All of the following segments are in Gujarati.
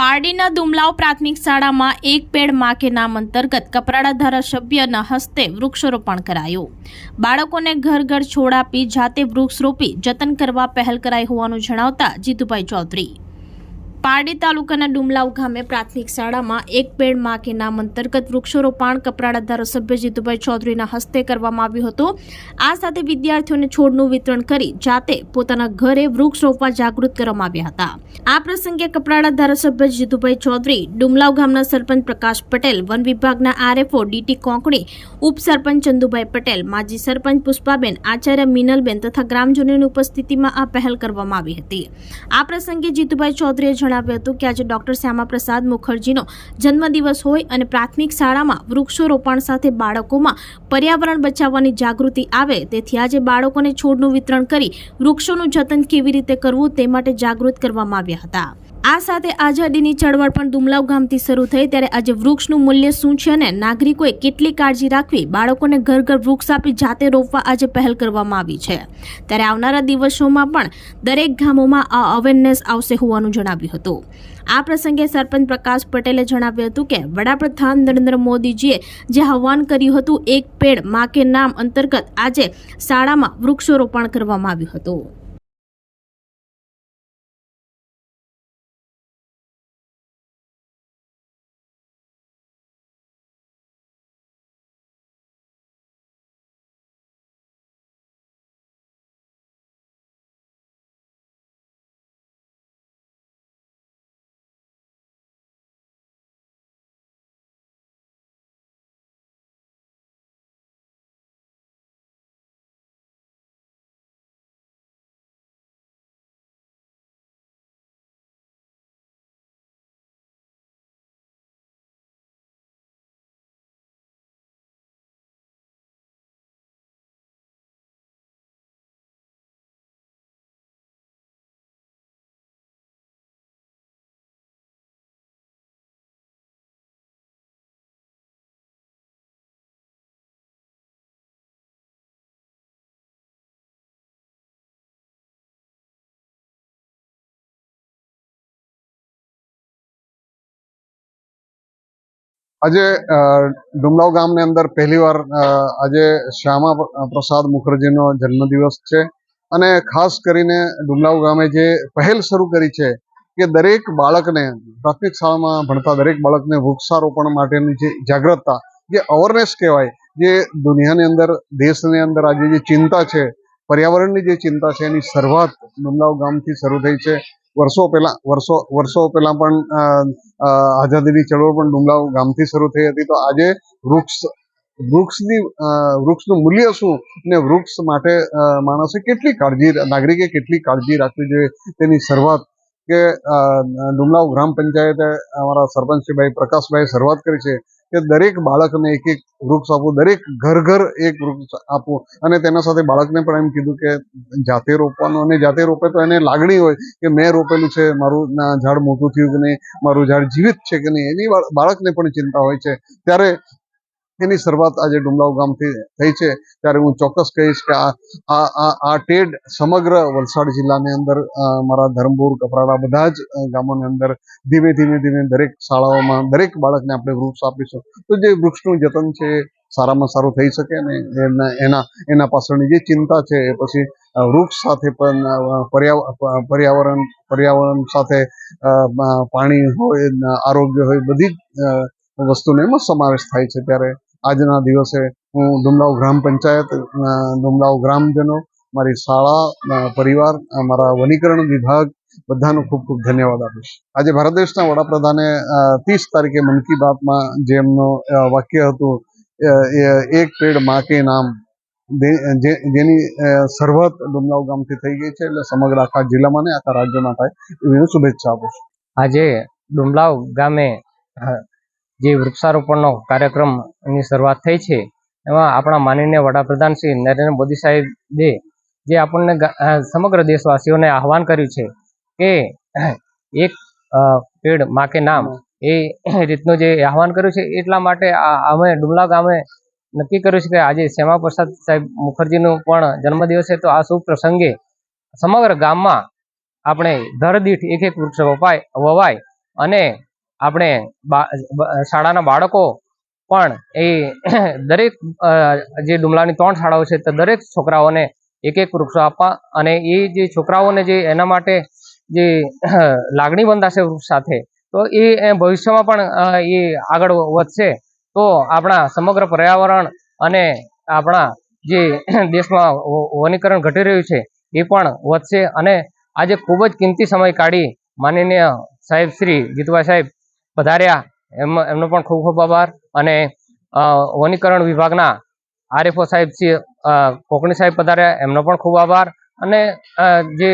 પારડીના દુમલાવ પ્રાથમિક શાળામાં એક પેડમાં કે નામ અંતર્ગત કપરાડા ધારાસભ્યના હસ્તે વૃક્ષારોપણ કરાયું. બાળકોને ઘર ઘર છોડ આપી જાતે વૃક્ષ રોપી જતન કરવા પહેલ કરાઈ હોવાનું જણાવતા જીતુભાઈ ચૌધરી. પારડી તાલુકાના ડુમલાવ ગામે પ્રાથમિક શાળામાં એક પેડમાં કે નામ અંતર્ગત વૃક્ષારોપણ કપરાડા ધારાસભ્ય જીતુભાઈ ચૌધરીના હસ્તે કરવામાં આવ્યું હતું. આ સાથે વિદ્યાર્થીઓને છોડનું વિતરણ કરી જાતે પોતાના ઘરે વૃક્ષ રોપવા જાગૃત કરવામાં આવ્યા હતા. આ પ્રસંગે કપરાડા ધારાસભ્ય જીતુભાઈ ચૌધરી, ડુમલાવ ગામના સરપંચ પ્રકાશ પટેલ, વન વિભાગના આરએફઓ ડીટી કોંકણી, ઉપસરપંચ ચંદુભાઈ પટેલ, માજી સરપંચ પુષ્પાબેન, આચાર્ય મિનલબેન તથા ગ્રામજનોની ઉપસ્થિતિમાં આ પહેલ કરવામાં આવી હતી. આ પ્રસંગે જીતુભાઈ ચૌધરીએ જણાવ્યું હતું કે આજે ડોક્ટર શ્યામાપ્રસાદ મુખર્જીનો જન્મદિવસ હોય અને પ્રાથમિક શાળામાં વૃક્ષોરોપણ સાથે બાળકોમાં પર્યાવરણ બચાવવાની જાગૃતિ આવે, તેથી આજે બાળકોને છોડનું વિતરણ કરી વૃક્ષોનું જતન કેવી રીતે કરવું તે માટે જાગૃત કરવામાં આવ્યા હતા. આ સાથે આઝાદીની ચળવળ પણ દુમલાવ ગામથી શરૂ થઈ. ત્યારે આજે વૃક્ષનું મૂલ્ય શું છે અને નાગરિકોએ કેટલી કાળજી રાખવી? બાળકોને ઘર ઘર વૃક્ષ આપી જાતે રોપવા આજે પહેલ કરવામાં આવી છે. ત્યારે આવનારા દિવસોમાં પણ દરેક ગામોમાં આ અવેરનેસ આવશે હોવાનું જણાવ્યું હતું. આ પ્રસંગે સરપંચ પ્રકાશ પટેલે જણાવ્યું હતું કે, વડાપ્રધાન નરેન્દ્ર મોદીજીએ જે આહવાન કર્યું હતું, એક પેડ મા કે નામ અંતર્ગત આજે શાળામાં વૃક્ષારોપણ કરવામાં આવ્યું હતું. આજે ડુમલાવ ગામની અંદર પહેલીવાર અ, આજે શ્યામા પ્રસાદ મુખર્જીનો જન્મદિવસ છે. અને ખાસ કરીને ડુમલાવ ગામે જે પહેલ શરૂ કરી છે કે દરેક બાળકને પ્રાથમિક શાળામાં ભણતા દરેક બાળકને વૃક્ષારોપણ માટેની જે જાગૃતતા જે અવેરનેસ કહેવાય જે દુનિયાની અંદર દેશની અંદર આજે જે ચિંતા છે પર્યાવરણની જે ચિંતા છે એની શરૂઆત ડુમલાવ ગામથી શરૂ થઈ છે. વર્ષો પહેલા, વર્ષો વર્ષો પહેલા પણ આઝાદીની ચળવળ પણ ડુમલાવ ગામથી શરૂ થઈ હતી. તો આજે વૃક્ષ, વૃક્ષની વૃક્ષનું મૂલ્ય શું ને વૃક્ષ માટે માણસે કેટલી કાળજી, નાગરિકે કેટલી કાળજી રાખવી જોઈએ? તેની શરૂઆત કે ડુમલાવ ગ્રામ પંચાયતે અમારા સરપંચભાઈ પ્રકાશભાઈ શરૂઆત કરી છે. કે દરેક બાળકને એક એક વૃક્ષ આપવું, દરેક ઘર ઘર એક વૃક્ષ આપવું. અને તેના સાથે બાળકને પણ એમ કીધું કે જાતે રોપવાનું, અને જાતે રોપે તો એને લાગણી હોય કે મેં રોપેલું છે, મારું ના ઝાડ મોટું થયું કે નહીં, મારું ઝાડ જીવિત છે કે નહીં, એની બાળકને પણ ચિંતા હોય છે. ત્યારે એની શરૂઆત આજે ડુમલાવ ગામથી થઈ છે. ત્યારે હું ચોક્કસ કહીશ કે આ આ ટેડ સમગ્ર વલસાડ જિલ્લાની અંદર મારા ધરમપુર, કપરાડા બધા જ ગામોની અંદર ધીમે ધીમે ધીમે દરેક શાળાઓમાં દરેક બાળકને આપણે વૃક્ષ આપીશું. તો જે વૃક્ષનું જતન છે સારામાં સારું થઈ શકે અને એના એના પાછળની જે ચિંતા છે એ પછી વૃક્ષ સાથે પણ પર્યાવરણ પર્યાવરણ સાથે પાણી હોય આરોગ્ય હોય બધી જ વસ્તુનો એમાં સમાવેશ થાય છે. ત્યારે આજના દિવસે હું ડુમલાવ ગ્રામ પંચાયત ડુમલાવ ગ્રામજનો, મારી શાળા પરિવાર મારા વનીકરણ વિભાગ બધાનો ખૂબ ખૂબ ધન્યવાદ આપીશ. આજે ભારત દેશના વડાપ્રધાને ત્રીસ તારીખે મન કી બાતમાં જે એમનું વાક્ય હતું એક પેડમાં કે નામ જેની શરૂઆત ડુમલાવ ગામથી થઈ ગઈ છે, એટલે સમગ્ર આખા જિલ્લામાં ને આખા રાજ્યમાં થાય, એવી શુભેચ્છા આપું છું. આજે ડુમલાવ ગામે જે વૃક્ષારોપણનો કાર્યક્રમની શરૂઆત થઈ છે, એમાં આપણા માનનીય વડાપ્રધાન શ્રી નરેન્દ્ર મોદી સાહેબે જે આપણને સમગ્ર દેશવાસીઓને આહવાન કર્યું છે કે એક પેડમાં કે નામ એ રીતનું જે આહવાન કર્યું છે, એટલા માટે અમે ડુમલા ગામે નક્કી કર્યું છે કે આજે શ્યામા પ્રસાદ સાહેબ મુખર્જીનો પણ જન્મદિવસ છે. તો આ શુભ પ્રસંગે સમગ્ર ગામમાં આપણે ઘર દીઠ એક એક વૃક્ષ વપાય, વવાય અને આપણે શાળાના બાળકો પણ એ દરેક જે ડુમલાની ત્રણ શાળાઓ છે તે દરેક છોકરાઓને એક એક વૃક્ષો આપવા અને એ જે છોકરાઓને જે એના માટે જે લાગણી બંધાશે વૃક્ષ સાથે, તો એ ભવિષ્યમાં પણ એ આગળ વધશે. તો આપણા સમગ્ર પર્યાવરણ અને આપણા જે દેશમાં વનીકરણ ઘટી રહ્યું છે એ પણ વધશે અને આજે ખૂબ જ કિંમતી સમય કાઢી માનનીય સાહેબ શ્રી જીતુભાઈ સાહેબ પધાર્યા. એમ, એમનો પણ ખૂબ ખૂબ આભાર. અને વનીકરણ વિભાગના આરએફઓ સાહેબ શ્રી કોકણી સાહેબ પધાર્યા, એમનો પણ ખૂબ આભાર. અને જે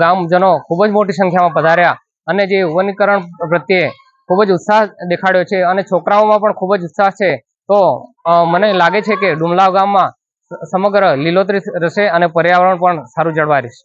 ગામજનો ખૂબ જ મોટી સંખ્યામાં પધાર્યા. અને જે વનીકરણ પ્રત્યે ખૂબ જ ઉત્સાહ દેખાડ્યો છે અને છોકરાઓમાં પણ ખૂબ જ ઉત્સાહ છે. તો મને લાગે છે કે ડુમલાવ ગામમાં સમગ્ર લીલોતરી રહેશે અને પર્યાવરણ પણ સારું જળવાઈ રહેશે.